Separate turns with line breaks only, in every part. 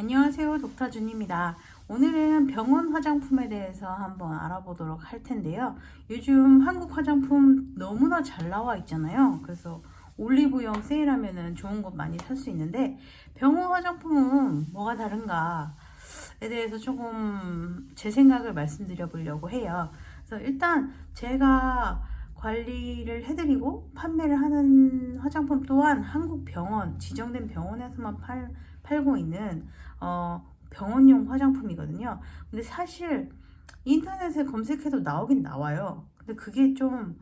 안녕하세요. 독타준입니다. 오늘은 병원 화장품에 대해서 한번 알아보도록 할 텐데요. 요즘 한국 화장품 너무나 잘 나와 있잖아요. 그래서 올리브영 세일하면은 좋은 것 많이 살 수 있는데 병원 화장품은 뭐가 다른가에 대해서 조금 제 생각을 말씀드려 보려고 해요. 그래서 일단 제가 관리를 해드리고 판매를 하는 화장품 또한 한국 병원, 지정된 병원에서만 팔, 팔고 있는 어, 병원용 화장품이거든요. 근데 사실 인터넷에 검색해도 나오긴 나와요. 근데 그게 좀,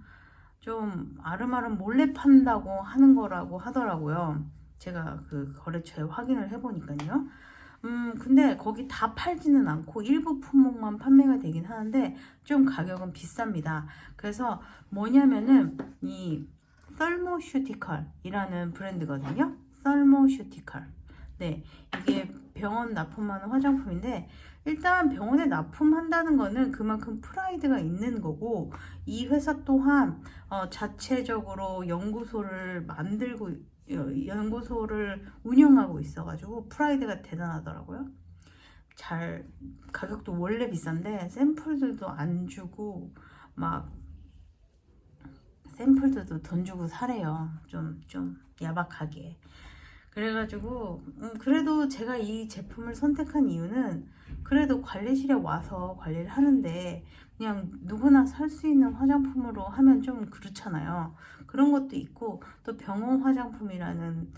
좀 아름아름 몰래 판다고 하는 거라고 하더라고요. 제가 그 거래처에 확인을 해보니까요. 음, 근데 거기 다 팔지는 않고 일부 품목만 판매가 되긴 하는데 좀 가격은 비쌉니다. 그래서 뭐냐면은 이 썰모슈티컬이라는 브랜드거든요. 썰모슈티컬. 네, 이게 병원 납품하는 화장품인데 일단 병원에 납품한다는 거는 그만큼 프라이드가 있는 거고 이 회사 또한 어, 자체적으로 연구소를 만들고 어, 연구소를 운영하고 있어가지고 프라이드가 대단하더라고요. 잘 가격도 원래 비싼데 샘플들도 안 주고 막 샘플들도 돈 주고 사래요. 좀 좀 야박하게. 그래가지고 음, 그래도 제가 이 제품을 선택한 이유는 그래도 관리실에 와서 관리를 하는데 그냥 누구나 살 수 있는 화장품으로 하면 좀 그렇잖아요. 그런 것도 있고 또 병원 화장품이라는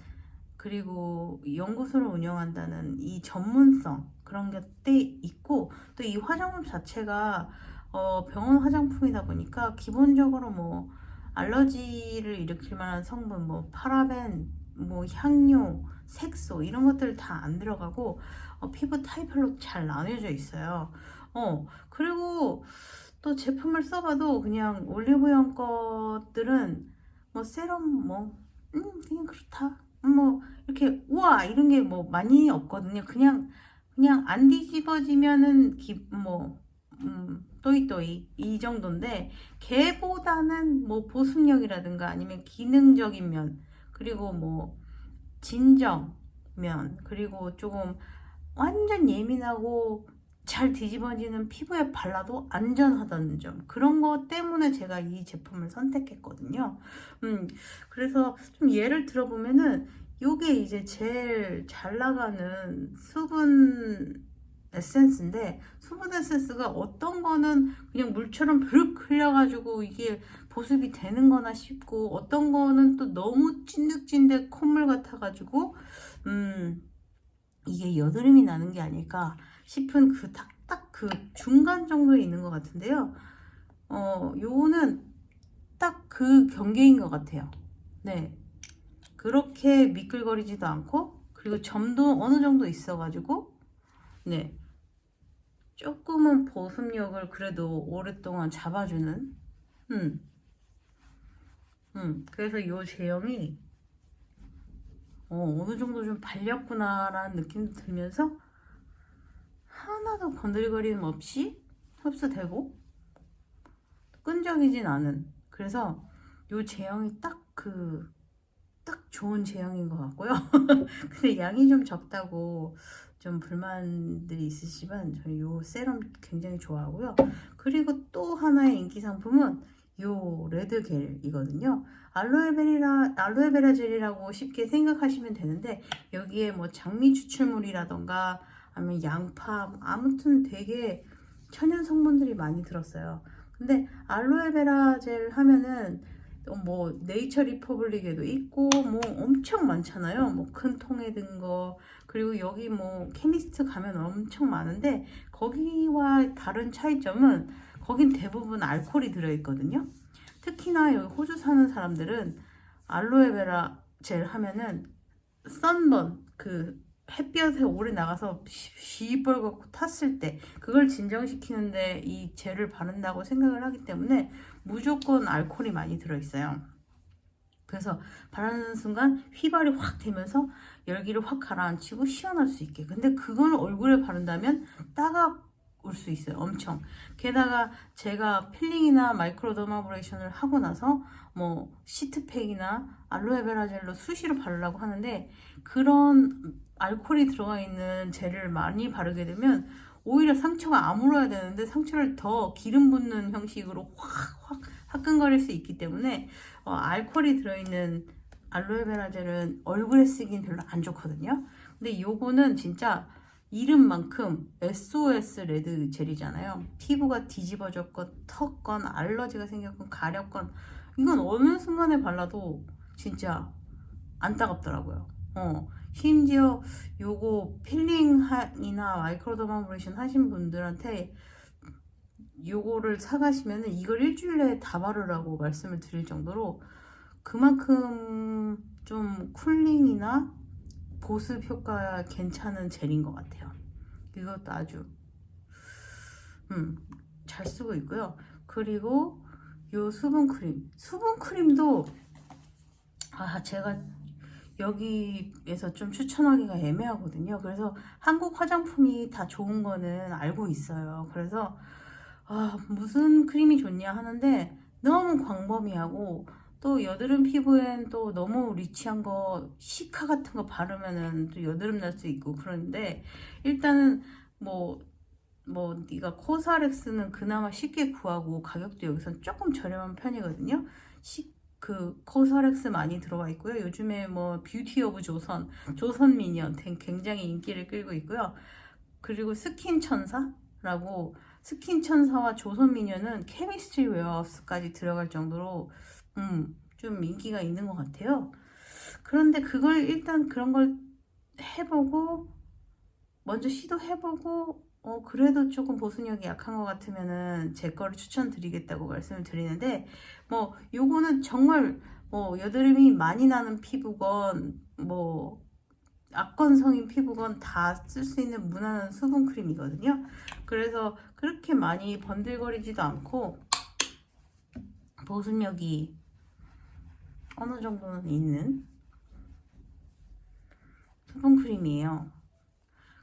그리고 연구소를 운영한다는 이 전문성 그런 것도 있고 또 이 화장품 자체가 어, 병원 화장품이다 보니까 기본적으로 뭐 알러지를 일으킬 만한 성분 뭐 파라벤 뭐 향료, 색소 이런 것들 다 안 들어가고 어, 피부 타입별로 잘 나뉘어져 있어요. 어 그리고 또 제품을 써봐도 그냥 올리브영 것들은 뭐 세럼 뭐 음, 그냥 그렇다. 음, 뭐 이렇게 우와 이런 게 뭐 많이 없거든요. 그냥 그냥 안 뒤집어지면은 기 뭐 음, 또이또이 이 정도인데 걔보다는 뭐 보습력이라든가 아니면 기능적인 면 그리고 뭐 진정면 그리고 조금 완전 예민하고 잘 뒤집어지는 피부에 발라도 안전하다는 점 그런 것 때문에 제가 이 제품을 선택했거든요. 음 그래서 좀 예를 들어보면은 요게 이제 제일 잘 나가는 수분 에센스인데 수분 에센스가 어떤 거는 그냥 물처럼 부르륵 흘려가지고 이게 보습이 되는 거나 싶고 어떤 거는 또 너무 찐득찐득 콧물 같아가지고 음 이게 여드름이 나는 게 아닐까 싶은 그 딱딱 그 중간 정도에 있는 것 같은데요 어 요거는 딱 그 경계인 것 같아요 네 그렇게 미끌거리지도 않고 그리고 점도 어느 정도 있어가지고 네. 조금은 보습력을 그래도 오랫동안 잡아주는, 음. 음. 그래서 이 제형이, 어, 어느 정도 좀 발렸구나라는 느낌도 들면서, 하나도 건드리거림 없이 흡수되고, 끈적이진 않은. 그래서 이 제형이 딱 그, 딱 좋은 제형인 것 같고요. 근데 양이 좀 적다고 좀 불만들이 있으시면 저희 요 세럼 굉장히 좋아하고요. 그리고 또 하나의 인기 상품은 요 레드겔이거든요. 알로에베라 알로에베라 젤이라고 쉽게 생각하시면 되는데 여기에 뭐 장미 추출물이라던가 아니면 양파 아무튼 되게 천연 성분들이 많이 들었어요. 근데 알로에베라 젤 하면은 뭐 네이처 리퍼블릭에도 있고 뭐 엄청 많잖아요. 뭐 큰 통에 든 거. 그리고 여기 뭐 케미스트 가면 엄청 많은데 거기와 다른 차이점은 거긴 대부분 알코올이 들어 있거든요. 특히나 여기 호주 사는 사람들은 알로에베라 젤 하면은 썬번 그 햇볕에 오래 나가서 시뻘겋고 탔을 때 그걸 진정시키는데 이 젤을 바른다고 생각을 하기 때문에 무조건 알코올이 많이 들어있어요. 그래서 바르는 순간 휘발이 확 되면서 열기를 확 가라앉히고 시원할 수 있게. 근데 그걸 얼굴에 바른다면 따가 울수 있어요. 엄청. 게다가 제가 필링이나 마이크로 더마브레이션을 하고 나서 뭐 시트팩이나 알로에베라 젤로 수시로 바르려고 하는데 그런 알코올이 들어가 있는 젤을 많이 바르게 되면 오히려 상처가 아물어야 되는데 상처를 더 기름 붓는 형식으로 확확 화끈거릴 수 있기 때문에 어, 알코올이 들어있는 알로에베라 젤은 얼굴에 쓰긴 별로 안 좋거든요. 근데 요거는 진짜 이름만큼 SOS 레드 젤이잖아요. 피부가 뒤집어졌건 텄건 알러지가 생겼건 가렵건 이건 어느 순간에 발라도 진짜 안 따갑더라고요. 어, 심지어 요거 필링이나 마이크로더마브레이션 하신 분들한테 요거를 사가시면은 이걸 일주일 내에 다 바르라고 말씀을 드릴 정도로 그만큼 좀 쿨링이나 보습 효과가 괜찮은 젤인 것 같아요. 이것도 아주 음, 잘 쓰고 있고요. 그리고 요 수분 크림, 수분 크림도 아 제가 여기에서 좀 추천하기가 애매하거든요. 그래서 한국 화장품이 다 좋은 거는 알고 있어요. 그래서 아, 무슨 크림이 좋냐 하는데 너무 광범위하고 또 여드름 피부엔 또 너무 리치한 거 시카 같은 거 바르면은 또 여드름 날 수 있고 그런데 일단은 뭐뭐 네가 코스알엑스는 그나마 쉽게 구하고 가격도 여기선 조금 저렴한 편이거든요. 시, 그 코스알엑스 많이 들어가 있고요. 요즘에 뭐 뷰티 오브 조선, 조선 미니언 등 굉장히 인기를 끌고 있고요. 그리고 스킨 천사라고 스킨 천사와 조선 미녀는 케미스트리 웨어하우스까지 들어갈 정도로 음, 좀 인기가 있는 것 같아요. 그런데 그걸 일단 그런 걸 해보고 먼저 시도해보고 어 그래도 조금 보습력이 약한 것 같으면은 제 거를 추천드리겠다고 말씀을 드리는데 뭐 요거는 정말 뭐 여드름이 많이 나는 피부건 뭐 악건성인 피부건 다 쓸 수 있는 무난한 수분 크림이거든요. 그래서 그렇게 많이 번들거리지도 않고 보습력이 어느 정도는 있는 수분 크림이에요.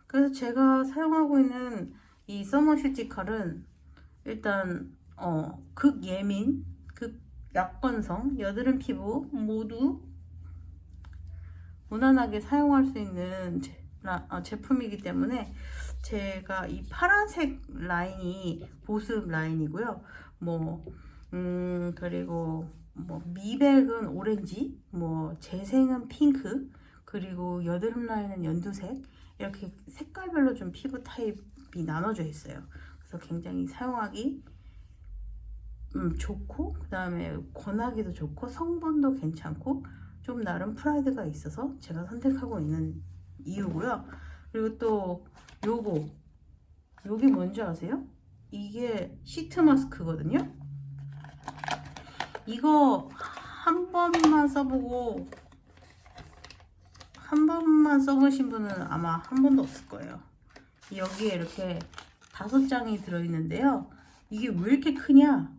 그래서 제가 사용하고 있는 이 서머슈티칼은 일단 어, 극예민, 극약건성, 여드름 피부 모두 무난하게 사용할 수 있는 제, 라, 어, 제품이기 때문에 제가 이 파란색 라인이 보습 라인이고요. 뭐, 음, 그리고 뭐 미백은 오렌지, 뭐 재생은 핑크, 그리고 여드름 라인은 연두색 이렇게 색깔별로 좀 피부 타입이 나눠져 있어요. 그래서 굉장히 사용하기 음, 좋고 그 다음에 권하기도 좋고 성분도 괜찮고 좀 나름 프라이드가 있어서 제가 선택하고 있는 이유고요. 그리고 또 요거 요게 뭔지 아세요? 이게 시트 마스크거든요. 이거 한 번만 써보고 한 번만 써보신 분은 아마 한 번도 없을 거예요. 여기에 이렇게 다섯 장이 들어있는데요. 이게 왜 이렇게 크냐?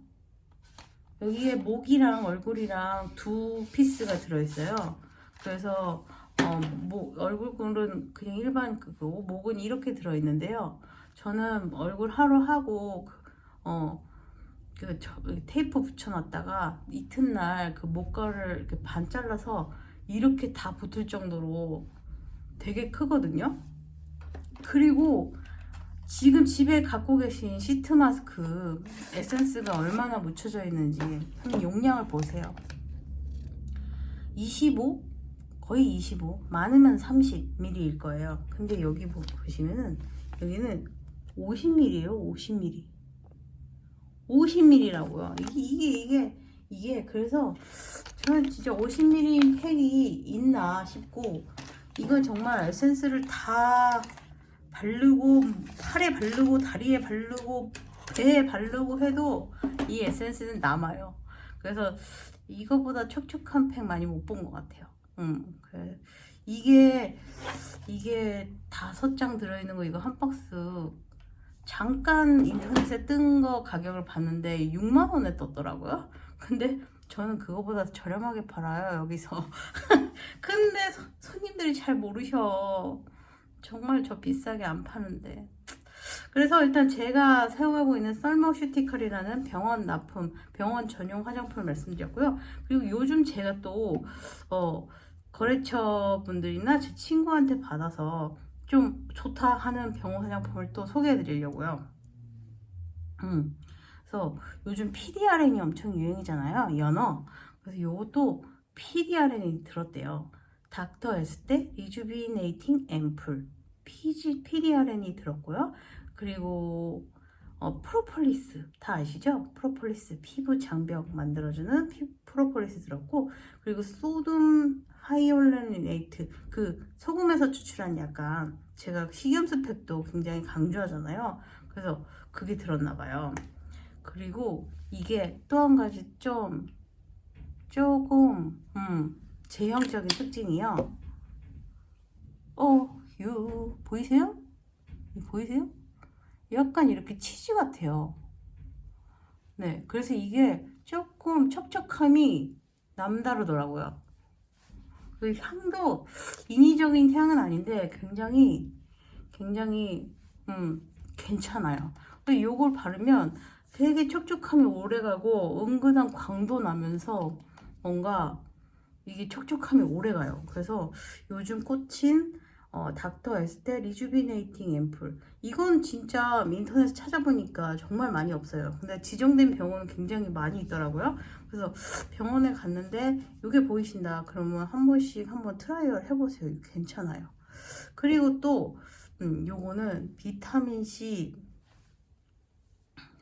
여기에 목이랑 얼굴이랑 두 피스가 들어있어요. 그래서 어, 목, 얼굴은 그냥 일반 그거, 목은 이렇게 들어있는데요. 저는 얼굴 하루 하고 어, 그 저, 테이프 붙여놨다가 이튿날 그 목가를 이렇게 반 잘라서 이렇게 다 붙을 정도로 되게 크거든요. 그리고 지금 집에 갖고 계신 시트 마스크 에센스가 얼마나 묻혀져 있는지 한번 용량을 보세요. 25? 거의 25, 많으면 30ml일 거예요. 근데 여기 보- 보시면은 여기는 50ml예요, 50ml. 50ml라고요. 이게 이게 이게 이게 그래서 저는 진짜 50ml 팩이 있나 싶고 이건 정말 에센스를 다 바르고 팔에 바르고 다리에 바르고 배에 바르고 해도 이 에센스는 남아요. 그래서 이거보다 촉촉한 팩 많이 못 본 것 같아요. 음, 그래. 이게 이게 다섯 장 들어있는 거 이거 한 박스 잠깐 인터넷에 뜬 거 가격을 봤는데 6만 원에 떴더라고요. 근데 저는 그거보다 저렴하게 팔아요 여기서. 근데 소- 손님들이 잘 모르셔. 정말 저 비싸게 안 파는데. 그래서 일단 제가 사용하고 있는 썰머슈티컬이라는 병원 납품, 병원 전용 화장품을 말씀드렸고요. 그리고 요즘 제가 또, 어, 거래처 분들이나 제 친구한테 받아서 좀 좋다 하는 병원 화장품을 또 소개해 드리려고요. 음. 그래서 요즘 PDRN이 엄청 유행이잖아요. 연어. 그래서 요것도 PDRN이 들었대요. 닥터 에스테 리주비네이팅 앰플 PG, PDRN이 들었고요. 그리고 어, 프로폴리스 다 아시죠? 프로폴리스 피부 장벽 만들어주는 피, 프로폴리스 들었고 그리고 소듐 하이올레니네이트 그 소금에서 추출한 약간 제가 식염수팩도 굉장히 강조하잖아요. 그래서 그게 들었나 봐요. 그리고 이게 또 한 가지 좀 조금 음, 제형적인 특징이요. 어, 유 보이세요? 이 보이세요? 약간 이렇게 치즈 같아요. 네, 그래서 이게 조금 촉촉함이 남다르더라고요. 그 향도 인위적인 향은 아닌데 굉장히 굉장히 음 괜찮아요. 근데 요걸 바르면 되게 촉촉함이 오래가고 은근한 광도 나면서 뭔가 이게 촉촉함이 오래가요. 그래서 요즘 꽂힌 어, 닥터 에스테 리주비네이팅 앰플 이건 진짜 인터넷에 찾아보니까 정말 많이 없어요. 근데 지정된 병원은 굉장히 많이 있더라고요. 그래서 병원에 갔는데 이게 보이신다. 그러면 한 번씩 한번 트라이얼 해보세요. 괜찮아요. 그리고 또 음, 요거는 비타민 C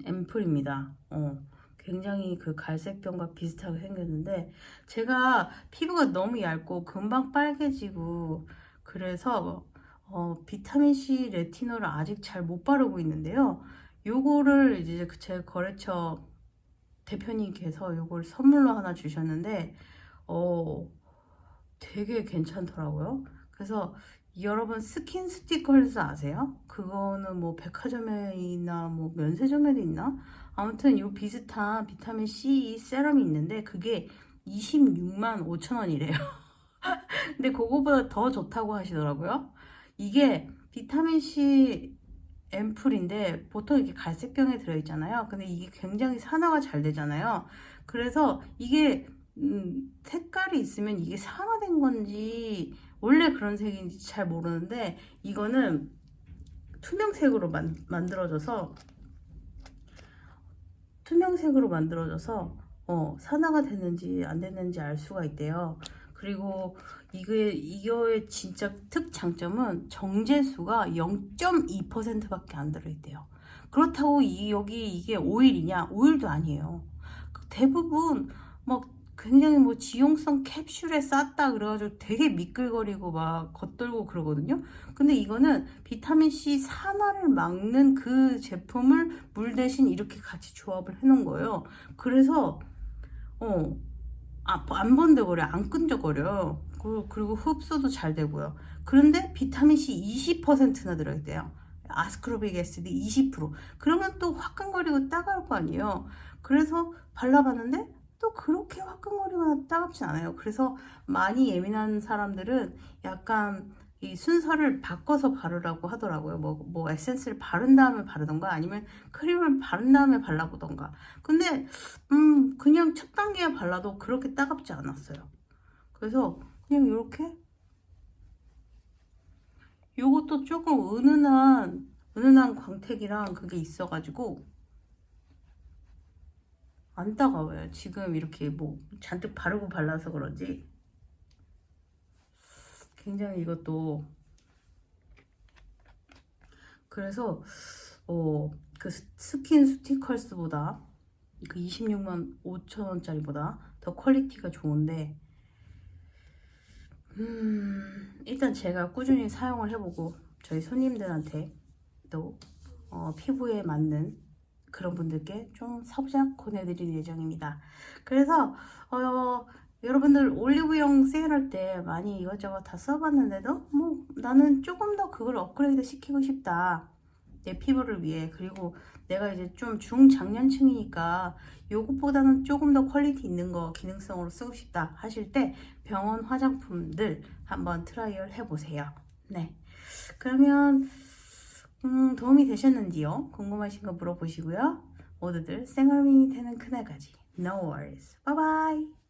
앰플입니다. 어, 굉장히 그 갈색병과 비슷하게 생겼는데 제가 피부가 너무 얇고 금방 빨개지고 그래서 어, 비타민 C 레티놀을 아직 잘 못 바르고 있는데요. 요거를 이제 그제 거래처 대표님께서 요걸 선물로 하나 주셨는데 어 되게 괜찮더라고요. 그래서 여러분 스킨 스티커스 아세요? 그거는 뭐 백화점에나 뭐 면세점에도 있나? 아무튼 요 비슷한 비타민 C 세럼이 있는데 그게 26만 5천 원이래요. 근데 그거보다 더 좋다고 하시더라고요. 이게 비타민 C 앰플인데 보통 이렇게 갈색병에 들어있잖아요. 근데 이게 굉장히 산화가 잘 되잖아요. 그래서 이게 음, 색깔이 있으면 이게 산화된 건지 원래 그런 색인지 잘 모르는데 이거는 투명색으로 만, 만들어져서 투명색으로 만들어져서 어, 산화가 됐는지 안 됐는지 알 수가 있대요. 그리고 이게 이거의 진짜 특장점은 정제수가 0.2%밖에 안 들어있대요. 그렇다고 이 여기 이게 오일이냐? 오일도 아니에요. 대부분 막 굉장히 뭐 지용성 캡슐에 쌌다 그래가지고 되게 미끌거리고 막 겉돌고 그러거든요. 근데 이거는 비타민 C 산화를 막는 그 제품을 물 대신 이렇게 같이 조합을 해놓은 거예요. 그래서 어. 아, 안 번데거려, 안 끈적거려. 그- 그리고 흡수도 잘 되고요. 그런데 비타민 C 20%나 들어있대요. 아스크로빅 애시드 20%. 그러면 또 화끈거리고 따가울 거 아니에요. 그래서 발라봤는데 또 그렇게 화끈거리거나 따갑진 않아요. 그래서 많이 예민한 사람들은 약간 이 순서를 바꿔서 바르라고 하더라고요. 뭐, 뭐 에센스를 바른 다음에 바르던가 아니면 크림을 바른 다음에 발라보던가. 근데 음 그냥 첫 단계에 발라도 그렇게 따갑지 않았어요. 그래서 그냥 이렇게 요것도 조금 은은한 은은한 광택이랑 그게 있어가지고 안 따가워요. 지금 이렇게 뭐 잔뜩 바르고 발라서 그런지 굉장히 이것도 그래서 어 그 스킨 스티커스보다 그 26만 5천 원짜리보다 더 퀄리티가 좋은데 음 일단 제가 꾸준히 사용을 해보고 저희 손님들한테 또 어, 피부에 맞는 그런 분들께 좀 사부작 권해드릴 예정입니다. 그래서 어, 여러분들 올리브영 세일할 때 많이 이것저것 다 써봤는데도 뭐 나는 조금 더 그걸 업그레이드 시키고 싶다. 내 피부를 위해 그리고 내가 이제 좀 중장년층이니까 요것보다는 조금 더 퀄리티 있는 거 기능성으로 쓰고 싶다 하실 때 병원 화장품들 한번 트라이얼 해보세요. 네. 그러면 음, 도움이 되셨는지요? 궁금하신 거 물어보시고요. 모두들 생얼민이 되는 그날까지 No worries. Bye bye.